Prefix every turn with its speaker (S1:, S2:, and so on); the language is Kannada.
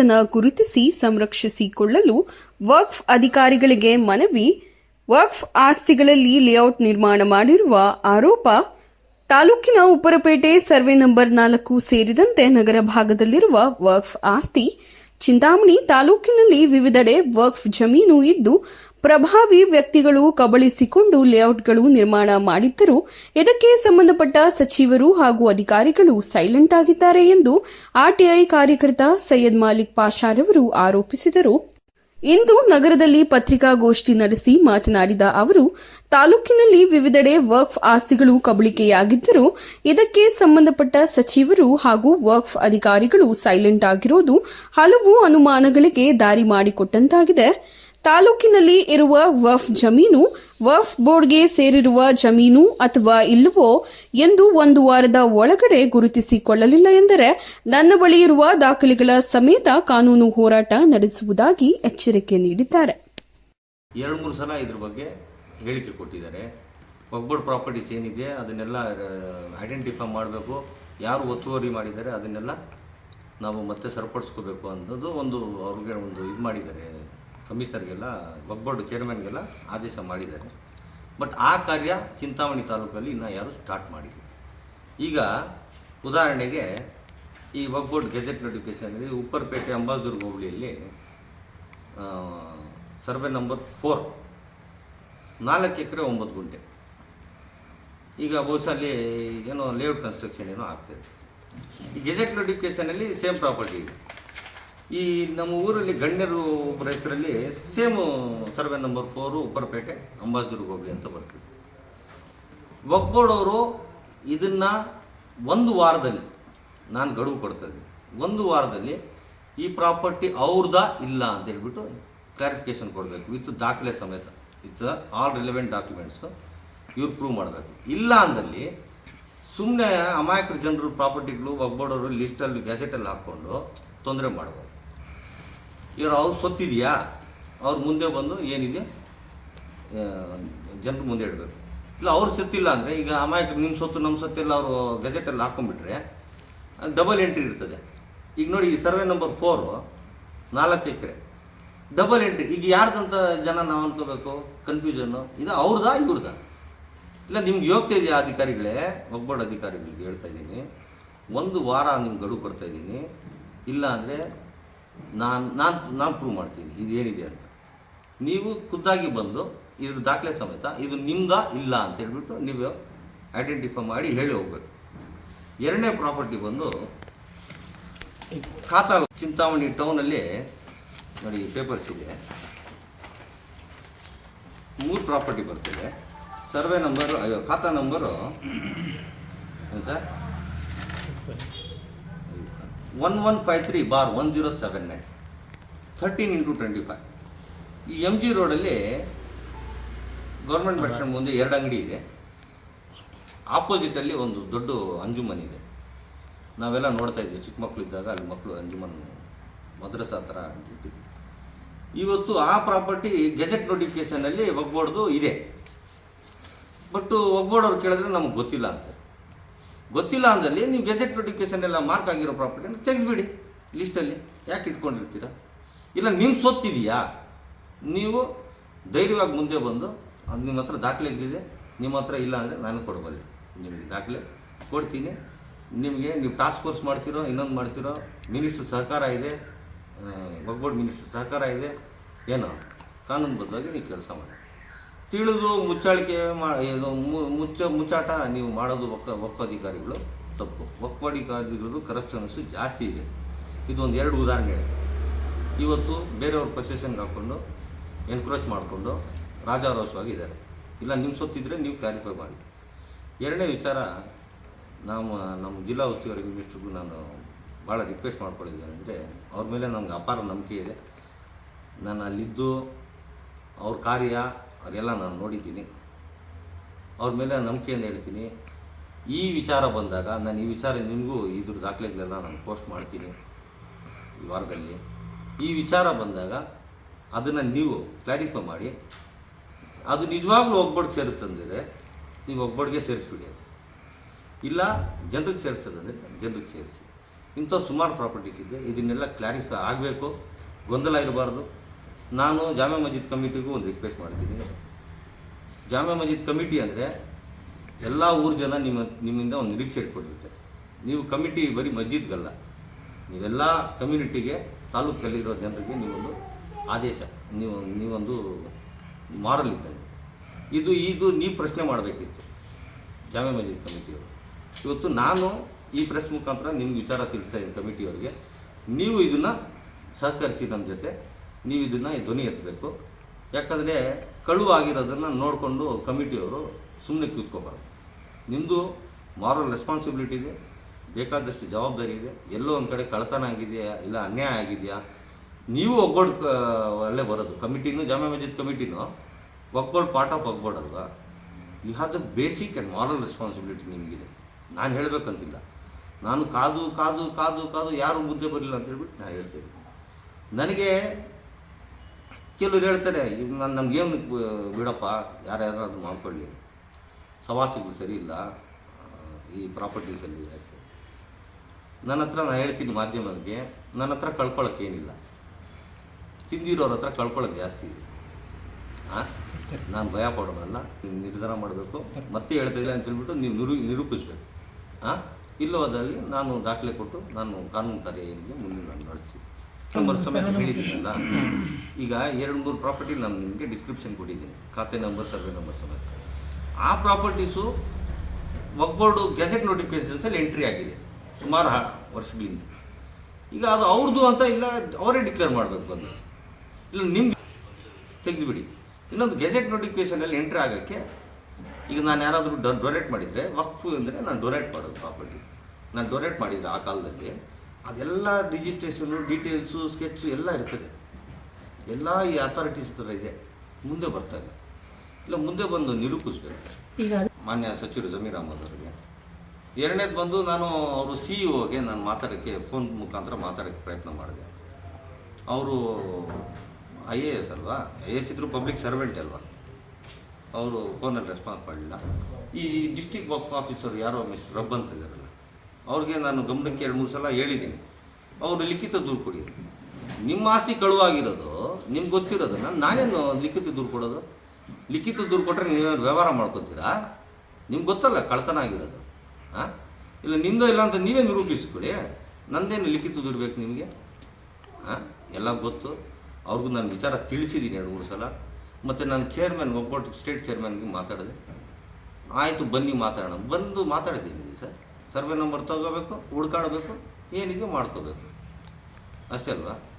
S1: ತನ ಗುರುತಿಸಿ ಸಂರಕ್ಷಿಸಿಕೊಳ್ಳಲು ವಕ್ಫ್ ಅಧಿಕಾರಿಗಳಿಗೆ ಮನವಿ, ವಕ್ಫ್ ಆಸ್ತಿಗಳಲ್ಲಿ ಲೇಔಟ್ ನಿರ್ಮಾಣ ಮಾಡಿರುವ ಆರೋಪ, ತಾಲೂಕಿನ ಉಪ್ಪರಪೇಟೆ ಸರ್ವೆ ನಂಬರ್ ನಾಲ್ಕು ಸೇರಿದಂತೆ ನಗರ ಭಾಗದಲ್ಲಿರುವ ವಕ್ಫ್ ಆಸ್ತಿ ಚಿಂತಾಮಣಿ ತಾಲೂಕಿನಲ್ಲಿ ವಿವಿಧೆಡೆ ವಕ್ಫ್ ಜಮೀನು ಇದ್ದು ಪ್ರಭಾವಿ ವ್ಯಕ್ತಿಗಳು ಕಬಳಿಸಿಕೊಂಡು ಲೇಔಟ್ಗಳು ನಿರ್ಮಾಣ ಮಾಡಿದ್ದರೂ. ಇದಕ್ಕೆ ಸಂಬಂಧಪಟ್ಟ ಸಚಿವರು ಹಾಗೂ ಅಧಿಕಾರಿಗಳು ಸೈಲೆಂಟ್ ಆಗಿದ್ದಾರೆ ಎಂದು ಆರ್ಟಿಐ ಕಾರ್ಯಕರ್ತ ಸೈಯದ್ ಮಾಲಿಕ್ ಪಾಷಾರವರು ಆರೋಪಿಸಿದರು. ಇಂದು ನಗರದಲ್ಲಿ ಪತ್ರಿಕಾಗೋಷ್ಠಿ ನಡೆಸಿ ಮಾತನಾಡಿದ ಅವರು, ತಾಲೂಕಿನಲ್ಲಿ ವಿವಿಧೆಡೆ ವಕ್ಫ್ ಆಸ್ತಿಗಳು ಕಬಳಿಕೆಯಾಗಿದ್ದರೂ, ಇದಕ್ಕೆ ಸಂಬಂಧಪಟ್ಟ ಸಚಿವರು ಹಾಗೂ ವಕ್ಫ್ ಅಧಿಕಾರಿಗಳು ಸೈಲೆಂಟ್ ಆಗಿರೋದು ಹಲವು ಅನುಮಾನಗಳಿಗೆ ದಾರಿ ಮಾಡಿಕೊಟ್ಟಂತಾಗಿದೆ. ತಾಲೂಕಿನಲ್ಲಿ ಇರುವ ವಫ್ ಜಮೀನು, ವಫ್ ಬೋರ್ಡ್ಗೆ ಸೇರಿರುವ ಜಮೀನು ಅಥವಾ ಇಲ್ಲವೋ ಎಂದು ಒಂದು ವಾರದ ಒಳಗಡೆ ಗುರುತಿಸಿಕೊಳ್ಳಲಿಲ್ಲ ಎಂದರೆ ನನ್ನ ಬಳಿ ಇರುವ ದಾಖಲೆಗಳ ಸಮೇತ ಕಾನೂನು ಹೋರಾಟ ನಡೆಸುವುದಾಗಿ ಎಚ್ಚರಿಕೆ ನೀಡಿದ್ದಾರೆ.
S2: ಎರಡು ಮೂರು ಸಲ ಇದ್ರ ಬಗ್ಗೆ ಹೇಳಿಕೆ ಕೊಟ್ಟಿದ್ದಾರೆ. ಪ್ರಾಪರ್ಟೀಸ್ ಏನಿದೆ ಅದನ್ನೆಲ್ಲ ಐಡೆಂಟಿಫೈ ಮಾಡಬೇಕು. ಯಾರು ಒತ್ತುವರಿ ಮಾಡಿದ್ದಾರೆ ಅದನ್ನೆಲ್ಲ ನಾವು ಮತ್ತೆ ಸರಿಪಡಿಸ್ಕೋಬೇಕು ಅನ್ನೋದು ಒಂದು ಅವ್ರಿಗೆ ಒಂದು ಇದು ಮಾಡಿದ್ದಾರೆ. ಕಮಿಷನರ್ಗೆಲ್ಲ ಬಗ್ಬೋರ್ಡ್ ಚೇರ್ಮನ್ಗೆಲ್ಲ ಆದೇಶ ಮಾಡಿದ್ದಾರೆ. ಬಟ್ ಆ ಕಾರ್ಯ ಚಿಂತಾಮಣಿ ತಾಲೂಕಲ್ಲಿ ಇನ್ನೂ ಯಾರು ಸ್ಟಾರ್ಟ್ ಮಾಡಿಲ್ಲ. ಈಗ ಉದಾಹರಣೆಗೆ ಈ ಬಗ್ಬೋರ್ಡ್ ಗೆಜೆಟ್ ನೋಟಿಫಿಕೇಶನ್ ಉಪ್ಪರ್ಪೇಟೆ ಅಂಬಾದುರ್ಗ ಹೋಬಳಿಯಲ್ಲಿ ಸರ್ವೆ ನಂಬರ್ ಫೋರ್ ನಾಲ್ಕು ಎಕರೆ ಒಂಬತ್ತು ಗುಂಟೆ. ಈಗ ಬಹುಶಃ ಏನೋ ಲೇಔಟ್ ಕನ್ಸ್ಟ್ರಕ್ಷನ್ ಏನೋ ಆಗ್ತದೆ ಈ ಗೆಜೆಟ್ ನೋಟಿಫಿಕೇಶನಲ್ಲಿ ಸೇಮ್ ಪ್ರಾಪರ್ಟಿ ಇದೆ. ಈ ನಮ್ಮ ಊರಲ್ಲಿ ಗಣ್ಯರು ಒಬ್ಬರ ಹೆಸರಲ್ಲಿ same survey number four Upparapete Ambajuru ಹೋಗಿ ಅಂತ ಬರ್ತದೆ. ಅವರು ಇದನ್ನ ಒಂದು ವಾರದಲ್ಲಿ, ನಾನು ಗಡುವು ಕೊಡ್ತಾಯಿದ್ದೀನಿ ಒಂದು ವಾರದಲ್ಲಿ ಈ ಪ್ರಾಪರ್ಟಿ ಅವ್ರದ್ದಾ ಇಲ್ಲ ಅಂತ ಹೇಳ್ಬಿಟ್ಟು ಕ್ಲಾರಿಫಿಕೇಶನ್ ಕೊಡಬೇಕು. ವಿತ್ ದಾಖಲೆ ಸಮೇತ, ವಿತ್ ಆಲ್ ರಿಲೆವೆಂಟ್ ಡಾಕ್ಯುಮೆಂಟ್ಸು ಇವ್ರು ಪ್ರೂವ್ ಮಾಡಬೇಕು. ಇಲ್ಲ ಅಂದಲ್ಲಿ ಸುಮ್ಮನೆ ಅಮಾಯಕರ ಜನರು ಪ್ರಾಪರ್ಟಿಗಳು ಒಗ್ಗೋಡೋರು ಲಿಸ್ಟಲ್ಲಿ, ಗ್ಯಾಜೆಟಲ್ಲಿ ಹಾಕ್ಕೊಂಡು ತೊಂದರೆ ಮಾಡ್ಬೋದು. ಇವರು ಅವ್ರು ಸೊತ್ತಿದೆಯಾ? ಅವ್ರು ಮುಂದೆ ಬಂದು ಏನಿದೆ? ಜನರು ಮುಂದೆ ಇಡಬೇಕು. ಇಲ್ಲ, ಅವ್ರು ಸತ್ತಿಲ್ಲ ಅಂದರೆ ಈಗ ಅಮಾಯಕ ನಿಮ್ಮ ಸೊತ್ತು ನಮ್ಮ ಸೊತ್ತೆಲ್ಲ ಅವರು ಗೆಜೆಟಲ್ಲಿ ಹಾಕೊಂಡ್ಬಿಟ್ರೆ ಡಬಲ್ ಎಂಟ್ರಿ ಇರ್ತದೆ. ಈಗ ನೋಡಿ, ಈ ಸರ್ವೆ ನಂಬರ್ ಫೋರು ನಾಲ್ಕು ಎಕರೆ. ಡಬಲ್ ಎಂಟ್ರಿ ಈಗ ಯಾರ್ದಂತ ಜನ ನಾವು ಅನ್ಕೋಬೇಕು? ಕನ್ಫ್ಯೂಷನ್ನು ಇದು ಅವ್ರದಾ, ಇವ್ರದಾ? ಇಲ್ಲ, ನಿಮ್ಗೆ ಯೋಗ್ಯತೆ ಇದೆಯಾ ಅಧಿಕಾರಿಗಳೇ? ಒಗ್ಬೋರ್ಡ್ ಅಧಿಕಾರಿಗಳಿಗೆ ಹೇಳ್ತಾ ಇದ್ದೀನಿ. ಒಂದು ವಾರ ನಿಮ್ಗೆ ಗಡುವು ಕೊಡ್ತಾ ಇದ್ದೀನಿ. ಇಲ್ಲ ಅಂದರೆ ನಾನು ನಾನು ನಾನು ಪ್ರೂವ್ ಮಾಡ್ತೀನಿ. ಇದು ಏನಿದೆ ಅಂತ. ನೀವು ಖುದ್ದಾಗಿ ಬಂದು ಇದ್ರ ದಾಖಲೆ ಸಮೇತ ಇದು ನಿಮ್ದ ಇಲ್ಲ ಅಂತ ಹೇಳ್ಬಿಟ್ಟು ನೀವು ಐಡೆಂಟಿಫೈ ಮಾಡಿ ಹೇಳಿ ಹೋಗ್ಬೇಕು. ಎರಡನೇ ಪ್ರಾಪರ್ಟಿ ಬಂದು ಖಾತಾ ಚಿಂತಾಮಣಿ ಟೌನಲ್ಲಿ ನೋಡಿ ಪೇಪರ್ಸ್ ಇದೆ. ಮೂರು ಪ್ರಾಪರ್ಟಿ ಬರ್ತಿದೆ. ಸರ್ವೆ ನಂಬರು ಅಯ್ಯೋ, khata number sir? One one five three bar one zero seven nine thirteen into twenty five ಈ ಎಂ ಜಿ ರೋಡಲ್ಲಿ ಗೌರ್ಮೆಂಟ್ ಬಸ್ ಸ್ಟ್ಯಾಂಡ್ ಮುಂದೆ ಎರಡು ಅಂಗಡಿ ಇದೆ. ಆಪೋಸಿಟಲ್ಲಿ ಒಂದು ದೊಡ್ಡ ಅಂಜುಮನ್ ಇದೆ. ನಾವೆಲ್ಲ ನೋಡ್ತಾ ಇದ್ವಿ, ಚಿಕ್ಕ ಮಕ್ಕಳು ಇದ್ದಾಗ ಅಲ್ಲಿ ಮಕ್ಕಳು ಅಂಜುಮನ್ ಮದ್ರಸಾ ಥರ ಇಟ್ಟಿದ್ವಿ ಇವತ್ತು ಆ ಪ್ರಾಪರ್ಟಿ ಗೆಜೆಟ್ ನೋಟಿಫಿಕೇಶನಲ್ಲಿ ಒಗ್ಬೋರ್ಡ್ದು ಇದೆ. ಬಟ್ ಒಗ್ಬೋರ್ಡ್ ಅವ್ರು ಕೇಳಿದ್ರೆ ನಮಗೆ ಗೊತ್ತಿಲ್ಲ ಅಂತ. ಗೊತ್ತಿಲ್ಲ ಅಂದಲ್ಲಿ ನೀವು ಗೆಜೆಟ್ ನೋಟಿಫಿಕೇಶನ್ ಎಲ್ಲ ಮಾರ್ಕ್ ಆಗಿರೋ ಪ್ರಾಪರ್ಟಿನ ತೆಗೆದುಬಿಡಿ ಲಿಸ್ಟಲ್ಲಿ ಯಾಕೆ ಇಟ್ಕೊಂಡಿರ್ತೀರ? ಇಲ್ಲ ನಿಮ್ಮ ಸೊತ್ತಿದೆಯಾ? ನೀವು ಧೈರ್ಯವಾಗಿ ಮುಂದೆ ಬಂದು, ಅದು ನಿಮ್ಮ ಹತ್ರ ದಾಖಲೆಗಳಿದೆ, ನಿಮ್ಮ ಹತ್ರ ಇಲ್ಲ ಅಂದರೆ ನಾನು ಕೊಡಬಲ್ಲೆ ನಿಮಗೆ ದಾಖಲೆ ಕೊಡ್ತೀನಿ. ನಿಮಗೆ ನೀವು ಟಾಸ್ಕ್ ಫೋರ್ಸ್ ಮಾಡ್ತಿರೋ, ಇನ್ನೊಂದು ಮಾಡ್ತಿರೋ ಮಿನಿಸ್ಟ್ರ್ ಸಹಕಾರ ಇದೆ ವಕ್ಬೋರ್ಡ್ ಮಿನಿಸ್ಟ್ರ್ ಸಹಕಾರ ಇದೆ, ಏನೋ ಕಾನೂನುಬದ್ಧವಾಗಿ ನೀವು ಕೆಲಸ ಮಾಡಿ. ತಿಳಿದು ಮುಚ್ಚಾಳಿಕೆ ಮಾಡಿ ಮುಚ್ಚ ಮುಚ್ಚಾಟ ನೀವು ಮಾಡೋದು ಒಕ್ಕ ಒಕ್ಕ ಅಧಿಕಾರಿಗಳು ತಪ್ಪು. ಒಕ್ಕ ಅಧಿಕಾರಿಗಳದ್ದು ಕರಪ್ಷನ್ಸು ಜಾಸ್ತಿ ಇದೆ. ಇದೊಂದು ಎರಡು ಉದಾಹರಣೆ ಹೇಳಿದೆ ಇವತ್ತು ಬೇರೆಯವ್ರ ಪೊಸೆಷನ್ಗೆ ಹಾಕ್ಕೊಂಡು ಎನ್ಕ್ರೋಚ್ ಮಾಡಿಕೊಂಡು ರಾಜಾರೋಷವಾಗಿ ಇದ್ದಾರೆ. ಇಲ್ಲ ನಿಮ್ಮ ಸೊತ್ತಿದ್ರೆ ನೀವು ಕ್ಲಾರಿಫೈ ಮಾಡಿ. ಎರಡನೇ ವಿಚಾರ, ನಮ್ಮ ನಮ್ಮ ಜಿಲ್ಲಾ ಉಸ್ತುವಾರಿ ಮಿನಿಸ್ಟ್ರಿಗೂ ನಾನು ಭಾಳ ರಿಕ್ವೆಸ್ಟ್ ಮಾಡ್ಕೊಂಡಿದ್ದೇನೆ ಅಂದರೆ, ಅವ್ರ ಮೇಲೆ ನಮ್ಗೆ ಅಪಾರ ನಂಬಿಕೆ ಇದೆ. ನಾನು ಅಲ್ಲಿದ್ದು ಅವ್ರ ಕಾರ್ಯ ಅದೆಲ್ಲ ನಾನು ನೋಡಿದ್ದೀನಿ. ಅವ್ರ ಮೇಲೆ ನಂಬಿಕೆಯನ್ನು ಹೇಳ್ತೀನಿ. ಈ ವಿಚಾರ ಬಂದಾಗ ನಾನು ಈ ವಿಚಾರ ನಿಮಗೂ ಇದ್ರ ದಾಖಲೆಗಳೆಲ್ಲ ನಾನು ಪೋಸ್ಟ್ ಮಾಡ್ತೀನಿ ಈ ವಾರದಲ್ಲಿ. ಈ ವಿಚಾರ ಬಂದಾಗ ಅದನ್ನು ನೀವು ಕ್ಲಾರಿಫೈ ಮಾಡಿ, ಅದು ನಿಜವಾಗ್ಲೂ ಒಬ್ಬಡ್ಗೆ ಸೇರುತ್ತಂದರೆ ನೀವು ಒಬ್ಬಡ್ಗೆ ಸೇರಿಸ್ಬಿಡಿ ಅದು ಇಲ್ಲ, ಜನರಿಗೆ ಸೇರಿಸೋದಂದರೆ ಜನರಿಗೆ ಸೇರಿಸಿ. ಇಂಥ ಸುಮಾರು ಪ್ರಾಪರ್ಟೀಸ್ ಇದೆ, ಇದನ್ನೆಲ್ಲ ಕ್ಲಾರಿಫೈ ಆಗಬೇಕು, ಗೊಂದಲ ಇರಬಾರ್ದು. ನಾನು ಜಾಮೆ ಮಸ್ಜಿದ್ ಕಮಿಟಿಗೂ ಒಂದು ರಿಕ್ವೆಸ್ಟ್ ಮಾಡ್ತೀನಿ ಜಾಮೆ ಮಸ್ಜಿದ್ ಕಮಿಟಿ ಅಂದರೆ ಎಲ್ಲ ಊರು ಜನ ನಿಮ್ಮ, ನಿಮ್ಮಿಂದ ಒಂದು ನಿರೀಕ್ಷೆ ಇಟ್ಕೊಂಡಿರುತ್ತೆ. ನೀವು ಕಮಿಟಿ ಬರೀ ಮಸ್ಜಿದ್ಗಲ್ಲ. ನೀವೆಲ್ಲ ಕಮ್ಯುನಿಟಿಗೆ, ತಾಲೂಕಲ್ಲಿರೋ ಜನರಿಗೆ ನೀವೊಂದು ಆದೇಶ, ನೀವು, ನೀವೊಂದು ಮಾರಲ್ ಇದ್ದಂಗೆ. ಇದು ಇದು ನೀವು ಪ್ರಶ್ನೆ ಮಾಡಬೇಕಿತ್ತು ಜಾಮೆ ಮಸ್ಜಿದ್ ಕಮಿಟಿಯವರು. ಇವತ್ತು ನಾನು ಈ ಪ್ರೆಸ್ ಮುಖಾಂತರ ನಿಮ್ಗೆ ವಿಚಾರ ತಿಳಿಸ್ತಾ ಇದ್ದೀನಿ ಕಮಿಟಿಯವರಿಗೆ. ನೀವು ಇದನ್ನು ಸಹಕರಿಸಿ ನಮ್ಮ ಜೊತೆ. ನೀವು ಇದನ್ನು ಧ್ವನಿ ಎತ್ತಬೇಕು. ಯಾಕಂದರೆ ಕಳುವಾಗಿರೋದನ್ನು ನೋಡಿಕೊಂಡು ಕಮಿಟಿಯವರು ಸುಮ್ಮನೆ ಕೂತ್ಕೋಬಾರ್ದು. ನಿಮ್ಮದು ಮಾರಲ್ ರೆಸ್ಪಾನ್ಸಿಬಿಲಿಟಿ ಇದೆ, ಬೇಕಾದಷ್ಟು ಜವಾಬ್ದಾರಿ ಇದೆ, ಎಲ್ಲೋ ಒಂದು ಕಡೆ ಕಳತನ ಆಗಿದೆಯಾ, ಇಲ್ಲ ಅನ್ಯಾಯ ಆಗಿದೆಯಾ, ನೀವು ಒಗ್ಗೋಡ್ ಅಲ್ಲೇ ಬರೋದು. ಕಮಿಟಿನೂ ಜಾಮ್ಯ ಮಸ್ಜಿದ್ ಕಮಿಟಿನೂ ಒಗ್ಬೋರ್ಡ್ ಪಾರ್ಟ್ ಆಫ್ ಒಗ್ಬೋರ್ಡ್ ಅಲ್ವಾ? You have the basic and moral responsibility ನಿಮಗಿದೆ. ನಾನು ಹೇಳಬೇಕಂತಿಲ್ಲ. ನಾನು ಕಾದು ಕಾದು ಕಾದು ಕಾದು ಯಾರು ಮುದ್ದೆ ಬರಲಿಲ್ಲ ಅಂತ ಹೇಳ್ಬಿಟ್ಟು ನಾನು ಹೇಳ್ತೇನೆ ನನಗೆ ಕೆಲವ್ರು ಹೇಳ್ತಾರೆ ನಾನು ನಮಗೇನು ಬಿಡಪ್ಪ, ಯಾರ್ಯಾರು ಅದು ಮಾಡ್ಕೊಳ್ಳಿ. ಸವಾಸಿಗಳು ಸರಿ ಇಲ್ಲ ಈ ಪ್ರಾಪರ್ಟೀಸಲ್ಲಿ ಯಾಕೆ? ನನ್ನ ಹತ್ರ ನಾನು ಹೇಳ್ತೀನಿ ಮಾಧ್ಯಮಕ್ಕೆ, ನನ್ನ ಹತ್ರ ಕಳ್ಕೊಳ್ಳೋಕೆ ಏನಿಲ್ಲ. ತಿಂದಿರೋರ ಹತ್ರ ಕಳ್ಕೊಳ್ಳೋಕೆ ಜಾಸ್ತಿ ಇದೆ. ಹಾಂ ನಾನು ಭಯ ಪಡೋದಲ್ಲ, ನೀವು ನಿರ್ಧಾರ ಮಾಡಬೇಕು, ಮತ್ತೆ ಹೇಳ್ತಾ ಇಲ್ಲ ಅಂತ ಹೇಳ್ಬಿಟ್ಟು ನೀವು ನಿರು, ನಿರೂಪಿಸ್ಬೇಕು. ಹಾಂ ಇಲ್ಲವಾದಲ್ಲಿ ನಾನು ದಾಖಲೆ ಕೊಟ್ಟು ನಾನು ಕಾನೂನು ಕಾರ್ಯ ಏನಿದೆ ಮುಂದೆ ನಾನು ನಡೆಸ್ತೀನಿ. ನಂಬರ್ ಸಮೇತ ಹೇಳಿದ್ದೀನಲ್ಲ, ಈಗ ಎರಡು ಮೂರು ಪ್ರಾಪರ್ಟಿ ನಾನು ನಿಮಗೆ ಡಿಸ್ಕ್ರಿಪ್ಷನ್ ಕೊಟ್ಟಿದ್ದೀನಿ. ಖಾತೆ ನಂಬರ್ ಸರ್ವೆ ನಂಬರ್ ಸಮೇತ. ಆ ಪ್ರಾಪರ್ಟೀಸು ಒಗ್ಬೋರ್ಡು ಗೆಜೆಟ್ ನೋಟಿಫಿಕೇಶನ್ಸಲ್ಲಿ ಎಂಟ್ರಿ ಆಗಿದೆ. ಸುಮಾರು ವರ್ಷಗಳಿಂದ. ಈಗ ಅದು ಅವ್ರದ್ದು ಅಂತ ಇಲ್ಲ, ಅವರೇ ಡಿಕ್ಲೇರ್ ಮಾಡಬೇಕು ಬಂದು. ಇಲ್ಲ ನಿಮ್ಗೆ ತೆಗೆದುಬಿಡಿ. ಇನ್ನೊಂದು ಗೆಜೆಟ್ ನೋಟಿಫಿಕೇಶನಲ್ಲಿ ಎಂಟ್ರಿ ಆಗೋಕ್ಕೆ, ಈಗ ನಾನು ಯಾರಾದರೂ ಡೊನೇಟ್ ಮಾಡಿದರೆ ವಕ್ಫು ಅಂದರೆ ನಾನು ಡೊನೇಟ್ ಮಾಡೋದು ಪ್ರಾಪರ್ಟಿ ನಾನು ಡೊನೇಟ್ ಮಾಡಿದರೆ ಆ ಕಾಲದಲ್ಲಿ ಅದೆಲ್ಲ ರಿಜಿಸ್ಟ್ರೇಷನು ಡೀಟೇಲ್ಸು ಸ್ಕೆಚ್ಚು ಎಲ್ಲ ಇರ್ತದೆ. ಎಲ್ಲ ಈ ಅಥಾರಿಟೀಸ್ ಥರ ಇದೆ. ಮುಂದೆ ಬರ್ತಾ ಇಲ್ಲ. ಇಲ್ಲ ಮುಂದೆ ಬಂದು ನಿರೂಪಿಸ್ಬೇಕು. ಮಾನ್ಯ ಸಚಿವರು ಜಮೀರ್ ಅಹಮದ್ ಅವರಿಗೆ. ಎರಡನೇದು ಬಂದು ನಾನು ಅವರು ಸಿ ಇ ಒಗೆ ನಾನು ಮಾತಾಡೋಕ್ಕೆ ಫೋನ್ ಮುಖಾಂತರ ಮಾತಾಡೋಕ್ಕೆ ಪ್ರಯತ್ನ ಮಾಡಿದೆ. ಅವರು ಐ ಎ ಎಸ್ ಅಲ್ವಾ? ಐ ಎ ಎಸ್ ಇದ್ರು ಪಬ್ಲಿಕ್ ಸರ್ವೆಂಟ್ ಅಲ್ವಾ? ಅವರು ಫೋನಲ್ಲಿ ರೆಸ್ಪಾನ್ಸ್ ಮಾಡಲಿಲ್ಲ. ಈ ಡಿಸ್ಟಿಕ್ ವರ್ಕ್ ಆಫೀಸರ್ ಯಾರೋ ಮಿಸ್ಟರ್ ರಬ್ ಅಂತ ಇದ್ದಾರಲ್ಲ ಅವ್ರಿಗೆ ನಾನು ಗಮನಕ್ಕೆ ಎರಡು ಮೂರು ಸಲ ಹೇಳಿದ್ದೀನಿ. ಅವರು ಲಿಖಿತ ದೂರು ಕೊಡಿ. ನಿಮ್ಮ ಆಸ್ತಿ ಕಳುವಾಗಿರೋದು, ನಿಮ್ಗೆ ಗೊತ್ತಿರೋದನ್ನ ನಾನೇನು ಲಿಖಿತ ದೂರು ಕೊಡೋದು? ಲಿಖಿತ ದೂರು ಕೊಟ್ಟರೆ ನೀವೇನು ವ್ಯವಹಾರ ಮಾಡ್ಕೊತೀರಾ? ನಿಮ್ಗೆ ಗೊತ್ತಲ್ಲ ಕಳ್ತನ ಆಗಿರೋದು. ಹಾಂ ಇಲ್ಲ ನಿಮ್ಮದು ಇಲ್ಲ ಅಂತ ನೀವೇ ನಿರೂಪಿಸ್ಕೊಳ್ಳಿ ನಂದೇನು ಲಿಖಿತ ದೂರು ಬೇಕು ನಿಮಗೆ? ಹಾಂ ಎಲ್ಲ ಗೊತ್ತು. ಅವ್ರಿಗೂ ನಾನು ವಿಚಾರ ತಿಳಿಸಿದ್ದೀನಿ ಎರಡು ಮೂರು ಸಲ. ಮತ್ತು ನಾನು ಚೇರ್ಮನ್ ಒಬ್ಬಟ್ಟು ಸ್ಟೇಟ್ ಚೇರ್ಮನ್ಗೆ ಮಾತಾಡಿದೆ. ಆಯಿತು, ಬನ್ನಿ ಮಾತಾಡೋಣ. ಬಂದು ಮಾತಾಡಿದ್ದೀನಿ ಸರ್. ಸರ್ವೆ ನಂಬರ್ ತಗೋಬೇಕು ಹುಡ್ಕಾಡಬೇಕು ಏನಿಗೂ ಮಾಡ್ಕೋಬೇಕು. ಅಷ್ಟೇ ಅಲ್ವಾ?